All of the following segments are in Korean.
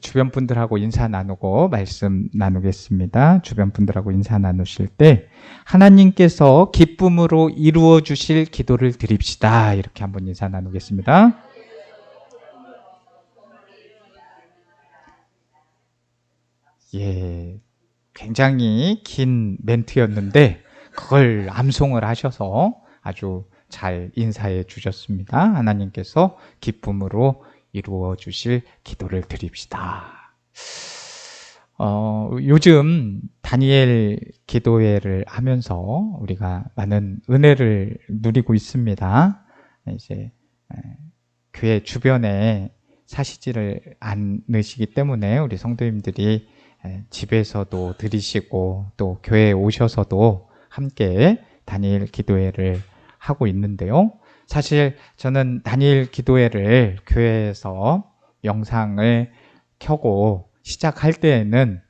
주변 분들하고 인사 나누고 말씀 나누겠습니다. 주변 분들하고 인사 나누실 때 하나님께서 기쁨으로 이루어 주실 기도를 드립시다. 이렇게 한번 인사 나누겠습니다. 예. 굉장히 긴 멘트였는데 그걸 암송을 하셔서 아주 잘 인사해 주셨습니다. 하나님께서 기쁨으로 이루어 주실 기도를 드립시다. 어, 요즘 다니엘 기도회를 하면서 우리가 많은 은혜를 누리고 있습니다. 이제 교회 주변에 사시지를 않으시기 때문에 우리 성도님들이 집에서도 드리시고 또 교회에 오셔서도 함께 다니엘 기도회를 하고 있는데요. 사실 저는 단일 기도회를 교회에서 영상을 켜고 시작할 때에는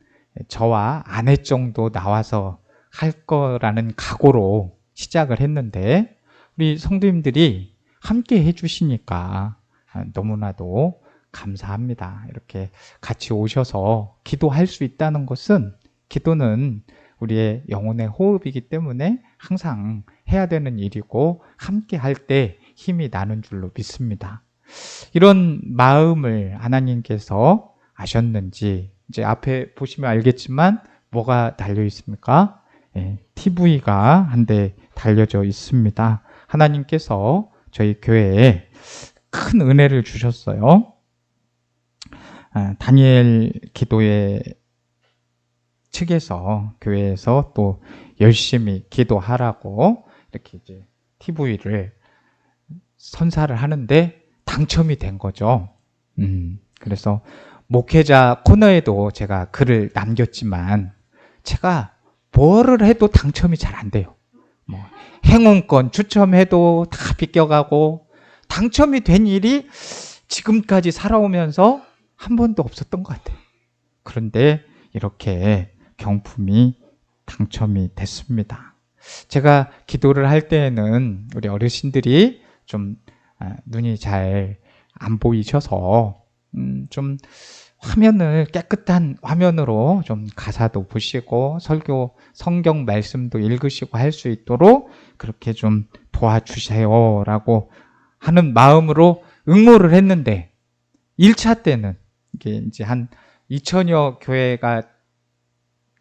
저와 아내 정도 나와서 할 거라는 각오로 시작을 했는데 우리 성도님들이 함께 해주시니까 너무나도 감사합니다. 이렇게 같이 오셔서 기도할 수 있다는 것은 기도는 우리의 영혼의 호흡이기 때문에 항상 해야 되는 일이고 함께 할 때 힘이 나는 줄로 믿습니다. 이런 마음을 하나님께서 아셨는지 이제 앞에 보시면 알겠지만 뭐가 달려 있습니까? 예, TV가 한 대 달려져 있습니다. 하나님께서 저희 교회에 큰 은혜를 주셨어요. 아, 다니엘 기도의 측에서 교회에서 또 열심히 기도하라고 이렇게 이제 TV를 선사를 하는데 당첨이 된 거죠. 음, 그래서 목회자 코너에도 제가 글을 남겼지만 제가 뭐를 해도 당첨이 잘 안 돼요. 뭐 행운권 추첨해도 다 비껴가고 당첨이 된 일이 지금까지 살아오면서 한 번도 없었던 것 같아요. 그런데 이렇게 경품이 당첨이 됐습니다. 제가 기도를 할 때에는 우리 어르신들이 좀 아, 눈이 잘 안 보이셔서 음, 좀 화면을 깨끗한 화면으로 좀 가사도 보시고 설교 성경 말씀도 읽으시고 할 수 있도록 그렇게 좀 도와주세요라고 하는 마음으로 응모를 했는데 1차 때는 이게 이제 한 2천여 교회가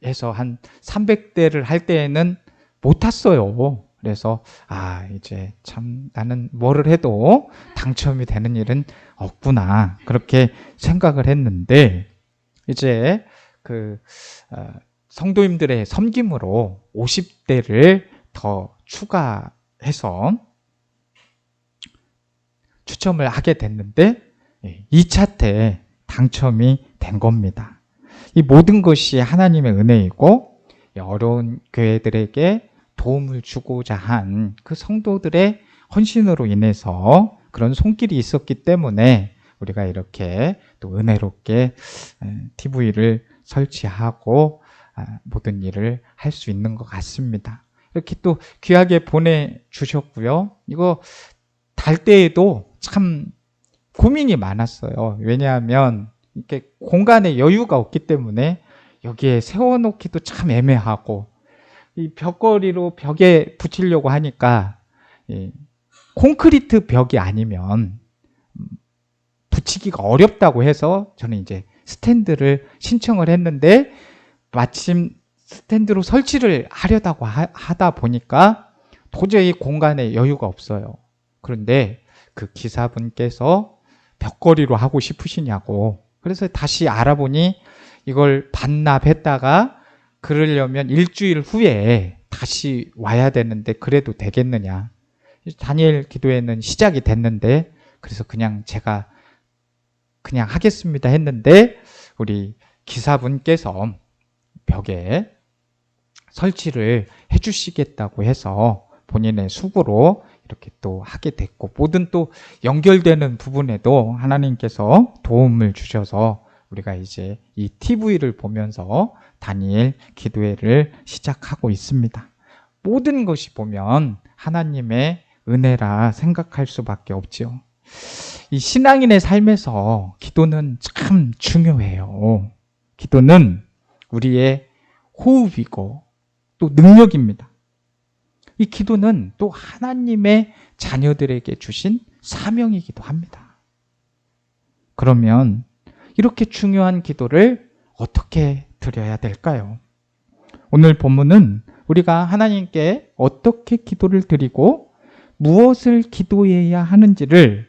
해서 한 300대를 할 때에는 못 탔어요. 그래서 아 이제 참 나는 뭐를 해도 당첨이 되는 일은 없구나 그렇게 생각을 했는데 이제 그 어, 성도님들의 섬김으로 50대를 더 추가해서 추첨을 하게 됐는데 2차 때 당첨이 된 겁니다. 이 모든 것이 하나님의 은혜이고 어려운 교회들에게 도움을 주고자 한 그 성도들의 헌신으로 인해서 그런 손길이 있었기 때문에 우리가 이렇게 또 은혜롭게 TV를 설치하고 아, 모든 일을 할 수 있는 것 같습니다. 이렇게 또 귀하게 보내주셨고요. 이거 달 때에도 참 고민이 많았어요. 왜냐하면 이렇게 공간에 여유가 없기 때문에 여기에 세워놓기도 참 애매하고 이 벽걸이로 벽에 붙이려고 하니까 콘크리트 벽이 아니면 붙이기가 어렵다고 해서 저는 이제 스탠드를 신청을 했는데 마침 스탠드로 설치를 하려다고 하다 보니까 도저히 공간에 여유가 없어요. 그런데 그 기사분께서 벽걸이로 하고 싶으시냐고 그래서 다시 알아보니 이걸 반납했다가 그러려면 일주일 후에 다시 와야 되는데 그래도 되겠느냐. 다니엘 기도회는 시작이 됐는데 그래서 그냥 제가 그냥 하겠습니다 했는데 우리 기사분께서 벽에 설치를 해주시겠다고 해서 본인의 수고로 이렇게 또 하게 됐고 모든 또 연결되는 부분에도 하나님께서 도움을 주셔서 우리가 이제 이 TV를 보면서 다니엘 기도회를 시작하고 있습니다. 모든 것이 보면 하나님의 은혜라 생각할 수밖에 없지요. 이 신앙인의 삶에서 기도는 참 중요해요. 기도는 우리의 호흡이고 또 능력입니다. 이 기도는 또 하나님의 자녀들에게 주신 사명이기도 합니다. 그러면 이렇게 중요한 기도를 어떻게 드려야 될까요? 오늘 본문은 우리가 하나님께 어떻게 기도를 드리고 무엇을 기도해야 하는지를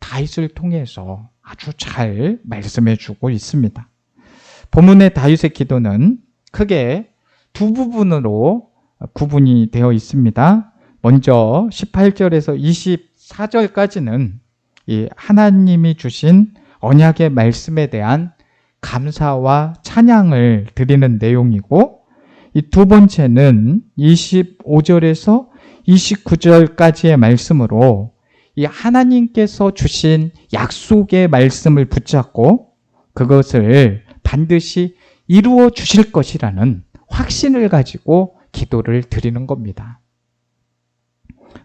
다윗을 통해서 아주 잘 말씀해 주고 있습니다. 본문의 다윗의 기도는 크게 두 부분으로 구분이 되어 있습니다. 먼저 18절에서 24절까지는 이 하나님이 주신 언약의 말씀에 대한 감사와 찬양을 드리는 내용이고 이 두 번째는 25절에서 29절까지의 말씀으로 이 하나님께서 주신 약속의 말씀을 붙잡고 그것을 반드시 이루어 주실 것이라는 확신을 가지고 기도를 드리는 겁니다.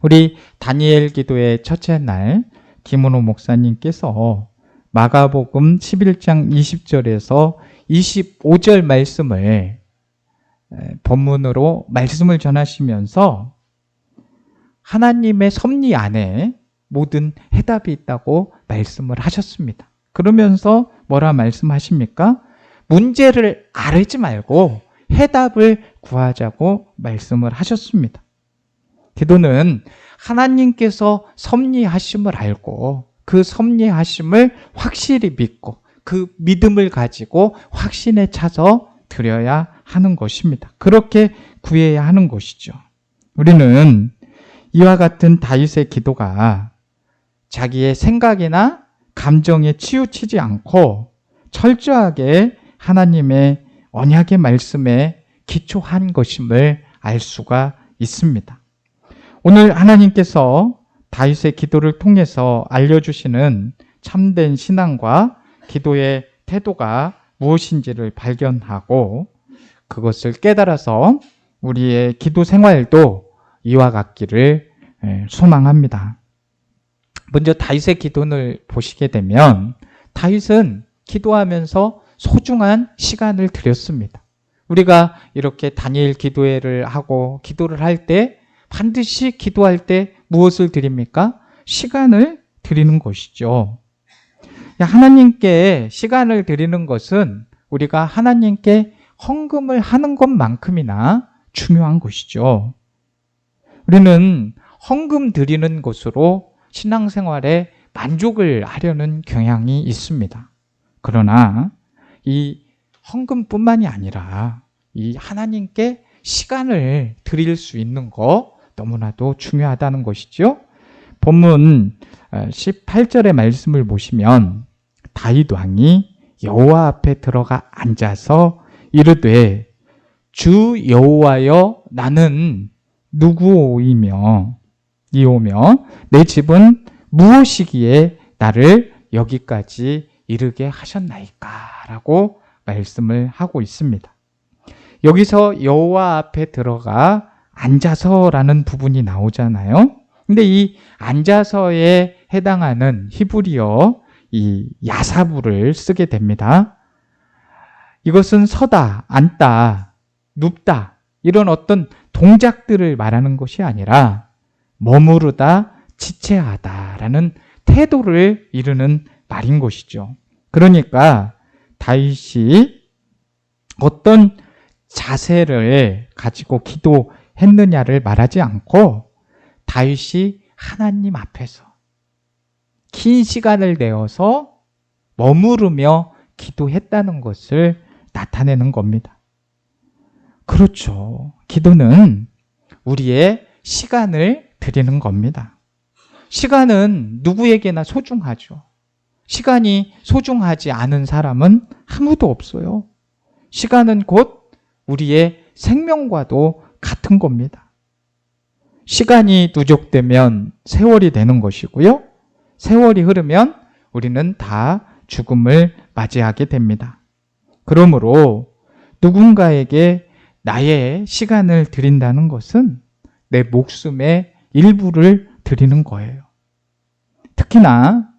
우리 다니엘 기도의 첫째 날 김은호 목사님께서 마가복음 11장 20절에서 25절 말씀을 본문으로 말씀을 전하시면서 하나님의 섭리 안에 모든 해답이 있다고 말씀을 하셨습니다. 그러면서 뭐라 말씀하십니까? 문제를 아뢰지 말고 해답을 구하자고 말씀을 하셨습니다. 기도는 하나님께서 섭리하심을 알고 그 섭리하심을 확실히 믿고 그 믿음을 가지고 확신에 차서 드려야 하는 것입니다. 그렇게 구해야 하는 것이죠. 우리는 이와 같은 다윗의 기도가 자기의 생각이나 감정에 치우치지 않고 철저하게 하나님의 언약의 말씀에 기초한 것임을 알 수가 있습니다. 오늘 하나님께서 다윗의 기도를 통해서 알려주시는 참된 신앙과 기도의 태도가 무엇인지를 발견하고 그것을 깨달아서 우리의 기도 생활도 이와 같기를 소망합니다. 먼저 다윗의 기도를 보시게 되면 다윗은 기도하면서 소중한 시간을 들였습니다. 우리가 이렇게 다니엘 기도회를 하고 기도를 할 때 반드시 기도할 때 무엇을 드립니까? 시간을 드리는 것이죠. 하나님께 시간을 드리는 것은 우리가 하나님께 헌금을 하는 것만큼이나 중요한 것이죠. 우리는 헌금 드리는 것으로 신앙생활에 만족을 하려는 경향이 있습니다. 그러나 이 헌금뿐만이 아니라 이 하나님께 시간을 드릴 수 있는 거 너무나도 중요하다는 것이죠. 본문 18절의 말씀을 보시면 다윗 왕이 여호와 앞에 들어가 앉아서 이르되 주 여호와여 나는 누구이며 이오며 내 집은 무엇이기에 나를 여기까지 이르게 하셨나이까라고 말씀을 하고 있습니다. 여기서 여호와 앞에 들어가 앉아서라는 부분이 나오잖아요. 근데 이 앉아서에 해당하는 히브리어 이 야사부를 쓰게 됩니다. 이것은 서다, 앉다, 눕다 이런 어떤 동작들을 말하는 것이 아니라 머무르다, 지체하다라는 태도를 이루는 말인 것이죠. 그러니까 다윗이 어떤 자세를 가지고 기도 했느냐를 말하지 않고 다윗이 하나님 앞에서 긴 시간을 내어서 머무르며 기도했다는 것을 나타내는 겁니다. 그렇죠. 기도는 우리의 시간을 드리는 겁니다. 시간은 누구에게나 소중하죠. 시간이 소중하지 않은 사람은 아무도 없어요. 시간은 곧 우리의 생명과도 같은 겁니다. 시간이 누적되면 세월이 되는 것이고요. 세월이 흐르면 우리는 다 죽음을 맞이하게 됩니다. 그러므로 누군가에게 나의 시간을 드린다는 것은 내 목숨의 일부를 드리는 거예요. 특히나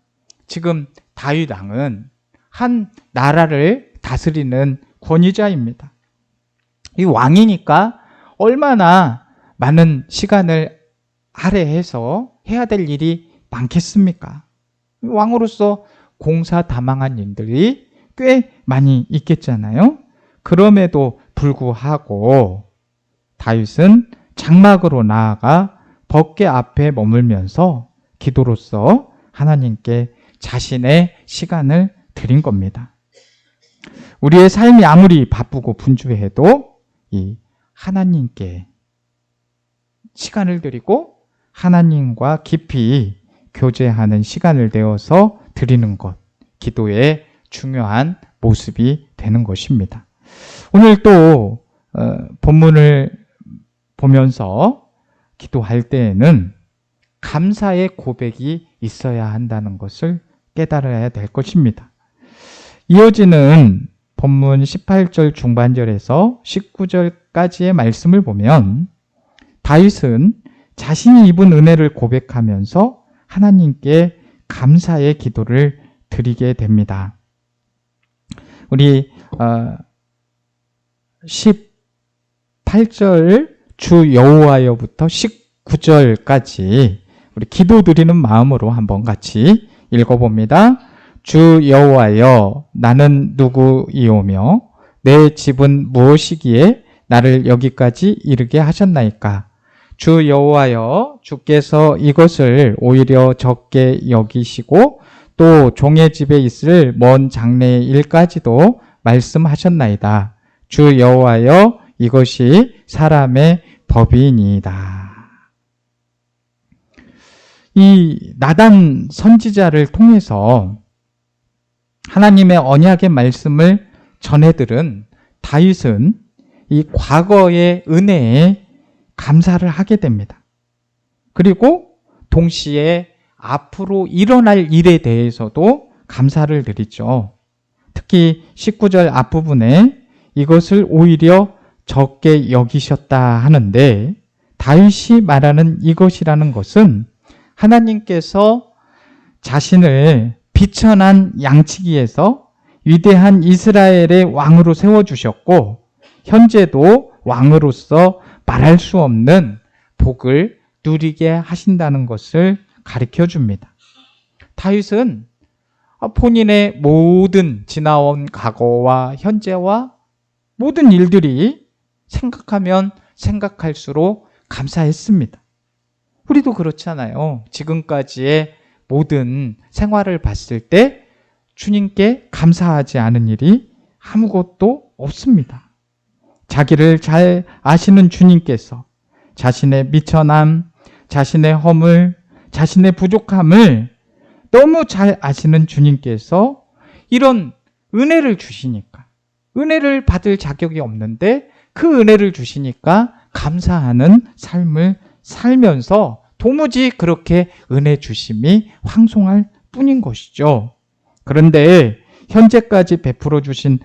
지금 다윗 왕은 한 나라를 다스리는 권위자입니다. 이 왕이니까 얼마나 많은 시간을 할애해서 해야 될 일이 많겠습니까? 왕으로서 공사 다망한 일들이 꽤 많이 있겠잖아요. 그럼에도 불구하고 다윗은 장막으로 나아가 법계 앞에 머물면서 기도로서 하나님께 자신의 시간을 드린 겁니다. 우리의 삶이 아무리 바쁘고 분주해도 이 하나님께 시간을 드리고 하나님과 깊이 교제하는 시간을 내어서 드리는 것, 기도의 중요한 모습이 되는 것입니다. 오늘 또 어, 본문을 보면서 기도할 때에는 감사의 고백이 있어야 한다는 것을 깨달아야 될 것입니다. 이어지는 본문 18절 중반절에서 19절까지의 말씀을 보면 다윗은 자신이 입은 은혜를 고백하면서 하나님께 감사의 기도를 드리게 됩니다. 우리 18절 어, 주 여호와여부터 19절까지 우리 기도 드리는 마음으로 한번 같이 읽어봅니다. 주 여호와여 나는 누구이오며 내 집은 무엇이기에 나를 여기까지 이르게 하셨나이까 주 여호와여 주께서 이것을 오히려 적게 여기시고 또 종의 집에 있을 먼 장래의 일까지도 말씀하셨나이다. 주 여호와여 이것이 사람의 법이니이다. 이 나단 선지자를 통해서 하나님의 언약의 말씀을 전해들은 다윗은 이 과거의 은혜에 감사를 하게 됩니다. 그리고 동시에 앞으로 일어날 일에 대해서도 감사를 드리죠. 특히 19절 앞부분에 이것을 오히려 적게 여기셨다 하는데 다윗이 말하는 이것이라는 것은 하나님께서 자신을 비천한 양치기에서 위대한 이스라엘의 왕으로 세워주셨고 현재도 왕으로서 말할 수 없는 복을 누리게 하신다는 것을 가르쳐 줍니다. 다윗은 본인의 모든 지나온 과거와 현재와 모든 일들이 생각하면 생각할수록 감사했습니다. 우리도 그렇잖아요. 지금까지의 모든 생활을 봤을 때 주님께 감사하지 않은 일이 아무것도 없습니다. 자기를 잘 아시는 주님께서 자신의 미천함, 자신의 허물, 자신의 부족함을 너무 잘 아시는 주님께서 이런 은혜를 주시니까 은혜를 받을 자격이 없는데 그 은혜를 주시니까 감사하는 삶을 살면서 도무지 그렇게 은혜 주심이 황송할 뿐인 것이죠. 그런데 현재까지 베풀어 주신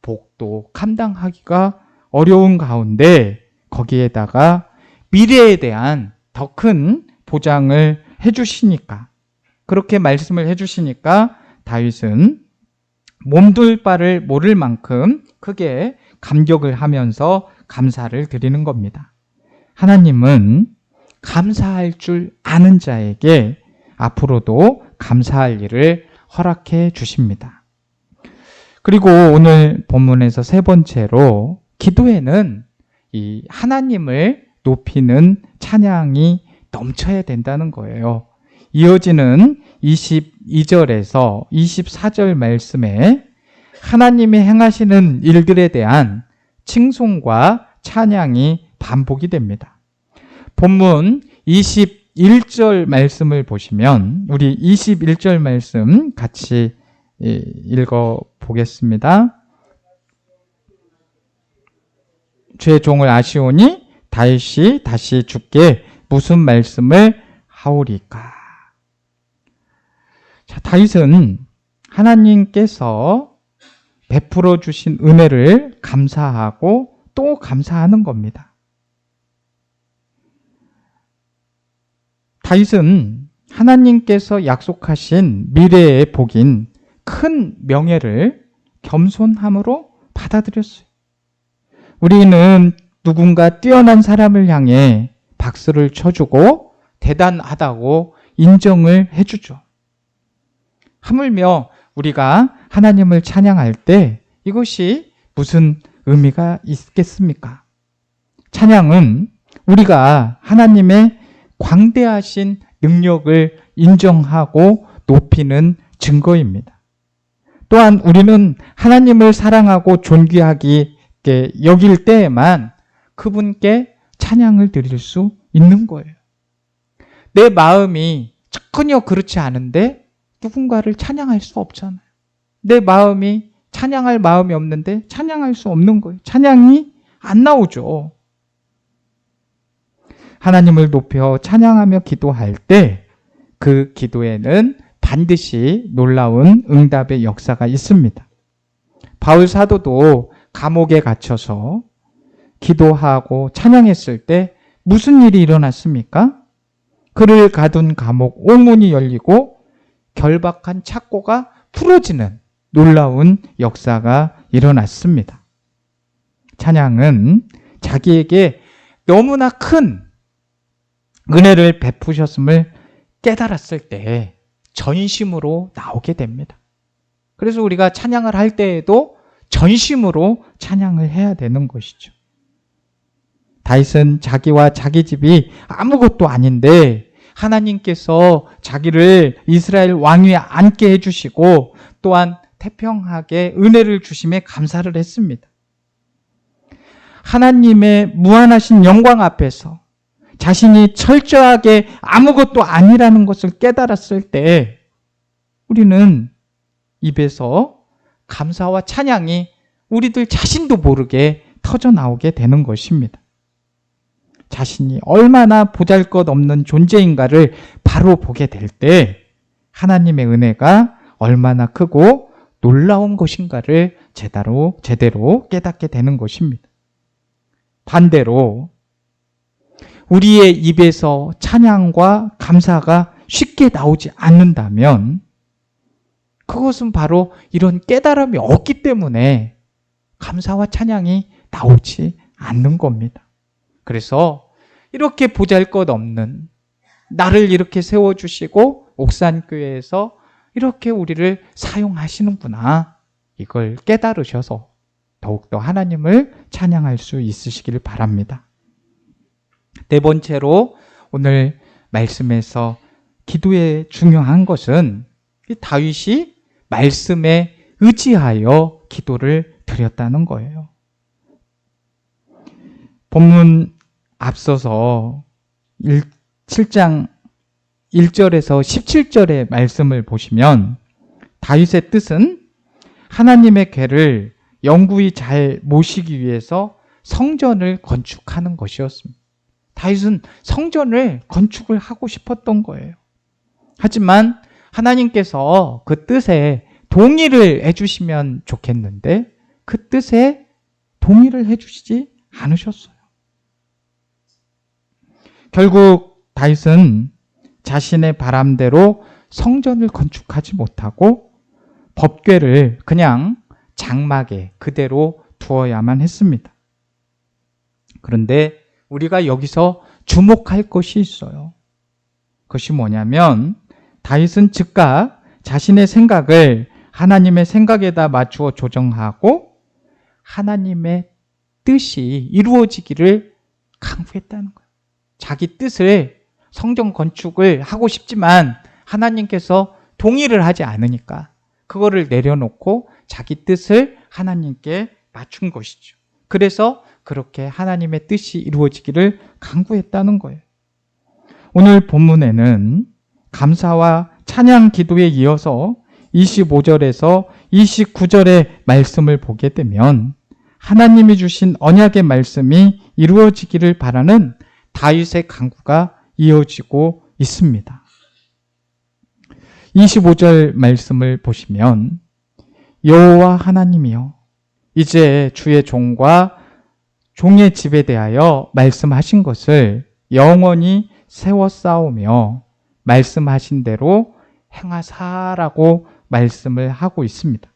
복도 감당하기가 어려운 가운데 거기에다가 미래에 대한 더 큰 보장을 해 주시니까 그렇게 말씀을 해 주시니까 다윗은 몸둘 바를 모를 만큼 크게 감격을 하면서 감사를 드리는 겁니다. 하나님은 감사할 줄 아는 자에게 앞으로도 감사할 일을 허락해 주십니다. 그리고 오늘 본문에서 세 번째로 기도에는 이 하나님을 높이는 찬양이 넘쳐야 된다는 거예요. 이어지는 22절에서 24절 말씀에 하나님이 행하시는 일들에 대한 칭송과 찬양이 반복이 됩니다. 본문 21절 말씀을 보시면 우리 21절 말씀 같이 읽어 보겠습니다. 죄 종을 아시오니 다시 다시 죽게 무슨 말씀을 하오리까? 자, 다윗은 하나님께서 베풀어 주신 은혜를 감사하고 또 감사하는 겁니다. 다윗은 하나님께서 약속하신 미래의 복인 큰 명예를 겸손함으로 받아들였어요. 우리는 누군가 뛰어난 사람을 향해 박수를 쳐주고 대단하다고 인정을 해주죠. 하물며 우리가 하나님을 찬양할 때 이것이 무슨 의미가 있겠습니까? 찬양은 우리가 하나님의 광대하신 능력을 인정하고 높이는 증거입니다. 또한 우리는 하나님을 사랑하고 존귀하게 여길 때에만 그분께 찬양을 드릴 수 있는 거예요. 내 마음이 전혀 그렇지 않은데 누군가를 찬양할 수 없잖아요. 내 마음이 찬양할 마음이 없는데 찬양할 수 없는 거예요. 찬양이 안 나오죠. 하나님을 높여 찬양하며 기도할 때 그 기도에는 반드시 놀라운 응답의 역사가 있습니다. 바울 사도도 감옥에 갇혀서 기도하고 찬양했을 때 무슨 일이 일어났습니까? 그를 가둔 감옥 옥문이 열리고 결박한 착고가 풀어지는 놀라운 역사가 일어났습니다. 찬양은 자기에게 너무나 큰 은혜를 베푸셨음을 깨달았을 때 전심으로 나오게 됩니다. 그래서 우리가 찬양을 할 때에도 전심으로 찬양을 해야 되는 것이죠. 다윗은 자기와 자기 집이 아무것도 아닌데 하나님께서 자기를 이스라엘 왕위에 앉게 해주시고 또한 태평하게 은혜를 주심에 감사를 했습니다. 하나님의 무한하신 영광 앞에서 자신이 철저하게 아무것도 아니라는 것을 깨달았을 때 우리는 입에서 감사와 찬양이 우리들 자신도 모르게 터져 나오게 되는 것입니다. 자신이 얼마나 보잘 것 없는 존재인가를 바로 보게 될 때 하나님의 은혜가 얼마나 크고 놀라운 것인가를 제대로, 제대로 깨닫게 되는 것입니다. 반대로 우리의 입에서 찬양과 감사가 쉽게 나오지 않는다면 그것은 바로 이런 깨달음이 없기 때문에 감사와 찬양이 나오지 않는 겁니다. 그래서 이렇게 보잘 것 없는 나를 이렇게 세워주시고 옥산교회에서 이렇게 우리를 사용하시는구나. 이걸 깨달으셔서 더욱더 하나님을 찬양할 수 있으시기를 바랍니다. 네 번째로 오늘 말씀에서 기도에 중요한 것은 다윗이 말씀에 의지하여 기도를 드렸다는 거예요. 본문 앞서서 7장 1절에서 17절의 말씀을 보시면 다윗의 뜻은 하나님의 궤를 영구히 잘 모시기 위해서 성전을 건축하는 것이었습니다. 다윗은 성전을 건축을 하고 싶었던 거예요. 하지만 하나님께서 그 뜻에 동의를 해주시면 좋겠는데 그 뜻에 동의를 해주시지 않으셨어요. 결국 다윗은 자신의 바람대로 성전을 건축하지 못하고 법궤를 그냥 장막에 그대로 두어야만 했습니다. 그런데 우리가 여기서 주목할 것이 있어요. 그것이 뭐냐면 다윗은 즉각 자신의 생각을 하나님의 생각에다 맞추어 조정하고 하나님의 뜻이 이루어지기를 강구했다는 거예요. 자기 뜻을 성전 건축을 하고 싶지만 하나님께서 동의를 하지 않으니까 그거를 내려놓고 자기 뜻을 하나님께 맞춘 것이죠. 그래서 그렇게 하나님의 뜻이 이루어지기를 강구했다는 거예요. 오늘 본문에는 감사와 찬양 기도에 이어서 25절에서 29절의 말씀을 보게 되면 하나님이 주신 언약의 말씀이 이루어지기를 바라는 다윗의 강구가 이어지고 있습니다. 25절 말씀을 보시면 여호와 하나님이여 이제 주의 종과 종의 집에 대하여 말씀하신 것을 영원히 세워 쌓으며 말씀하신 대로 행하사라고 말씀을 하고 있습니다.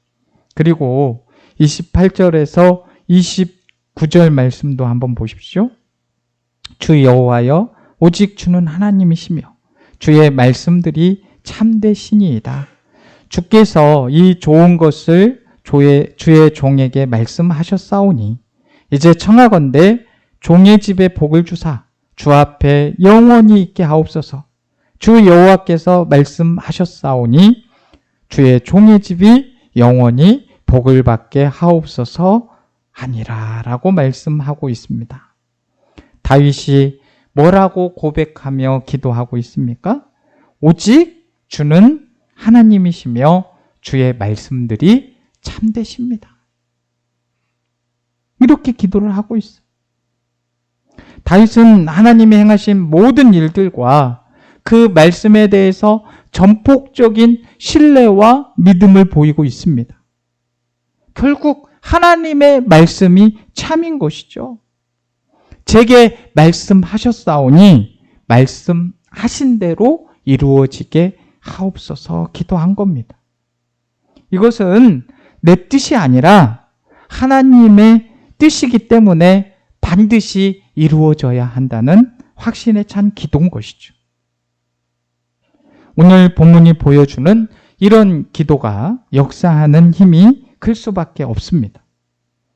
그리고 28절에서 29절 말씀도 한번 보십시오. 주 여호와여 오직 주는 하나님이시며 주의 말씀들이 참되시니이다. 주께서 이 좋은 것을 주의, 주의 종에게 말씀하셨사오니 이제 청하건대 종의 집에 복을 주사 주 앞에 영원히 있게 하옵소서. 주 여호와께서 말씀하셨사오니 주의 종의 집이 영원히 복을 받게 하옵소서 아니라라고 말씀하고 있습니다. 다윗이 뭐라고 고백하며 기도하고 있습니까? 오직 주는 하나님이시며 주의 말씀들이 참되십니다. 이렇게 기도를 하고 있어요. 다윗은 하나님이 행하신 모든 일들과 그 말씀에 대해서 전폭적인 신뢰와 믿음을 보이고 있습니다. 결국 하나님의 말씀이 참인 것이죠. 제게 말씀하셨사오니 말씀하신 대로 이루어지게 하옵소서 기도한 겁니다. 이것은 내 뜻이 아니라 하나님의 뜻이기 때문에 반드시 이루어져야 한다는 확신에 찬 기도인 것이죠. 오늘 본문이 보여주는 이런 기도가 역사하는 힘이 클 수밖에 없습니다.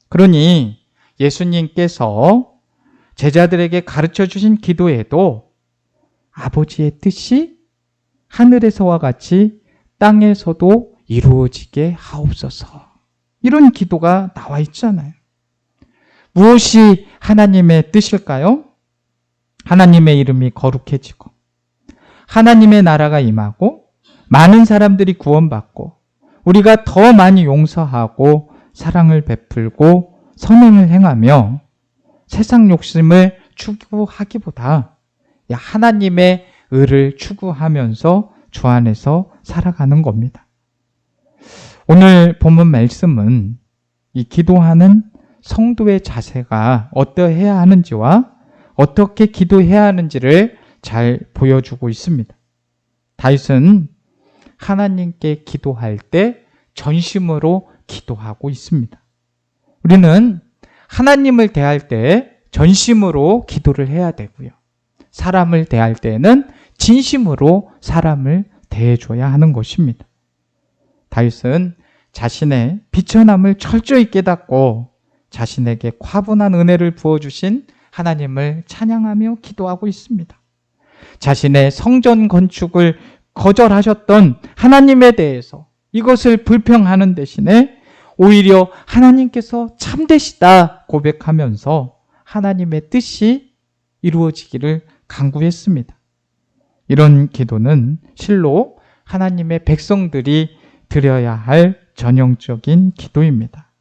그러니 예수님께서 제자들에게 가르쳐 주신 기도에도 아버지의 뜻이 하늘에서와 같이 땅에서도 이루어지게 하옵소서. 이런 기도가 나와 있잖아요. 무엇이 하나님의 뜻일까요? 하나님의 이름이 거룩해지고, 하나님의 나라가 임하고, 많은 사람들이 구원받고, 우리가 더 많이 용서하고, 사랑을 베풀고, 선행을 행하며, 세상 욕심을 추구하기보다, 하나님의 의를 추구하면서 주 안에서 살아가는 겁니다. 오늘 본문 말씀은 이 기도하는 성도의 자세가 어떠해야 하는지와 어떻게 기도해야 하는지를 잘 보여주고 있습니다. 다윗은 하나님께 기도할 때 전심으로 기도하고 있습니다. 우리는 하나님을 대할 때 전심으로 기도를 해야 되고요. 사람을 대할 때는 진심으로 사람을 대해줘야 하는 것입니다. 다윗은 자신의 비천함을 철저히 깨닫고 자신에게 과분한 은혜를 부어주신 하나님을 찬양하며 기도하고 있습니다. 자신의 성전 건축을 거절하셨던 하나님에 대해서 이것을 불평하는 대신에 오히려 하나님께서 참되시다 고백하면서 하나님의 뜻이 이루어지기를 간구했습니다. 이런 기도는 실로 하나님의 백성들이 드려야 할 전형적인 기도입니다.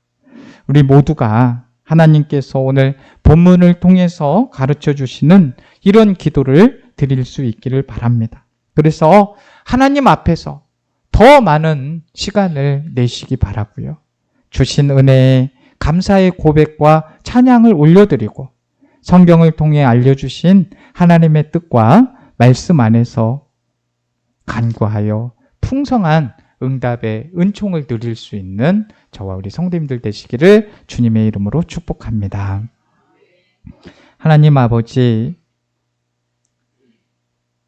우리 모두가 하나님께서 오늘 본문을 통해서 가르쳐 주시는 이런 기도를 드릴 수 있기를 바랍니다. 그래서 하나님 앞에서 더 많은 시간을 내시기 바라고요. 주신 은혜에 감사의 고백과 찬양을 올려드리고 성경을 통해 알려주신 하나님의 뜻과 말씀 안에서 간구하여 풍성한 응답의 은총을 누릴 수 있는 저와 우리 성도님들 되시기를 주님의 이름으로 축복합니다. 하나님 아버지,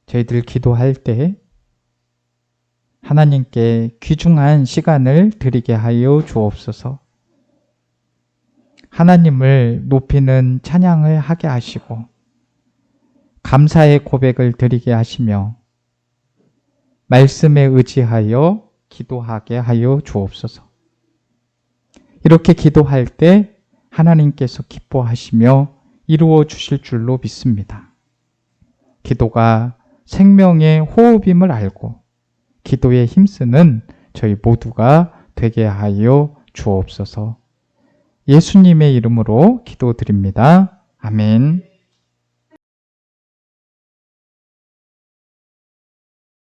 저희들 기도할 때 하나님께 귀중한 시간을 드리게 하여 주옵소서. 하나님을 높이는 찬양을 하게 하시고, 감사의 고백을 드리게 하시며, 말씀에 의지하여 기도하게 하여 주옵소서. 이렇게 기도할 때 하나님께서 기뻐하시며 이루어 주실 줄로 믿습니다. 기도가 생명의 호흡임을 알고 기도에 힘쓰는 저희 모두가 되게 하여 주옵소서. 예수님의 이름으로 기도드립니다. 아멘.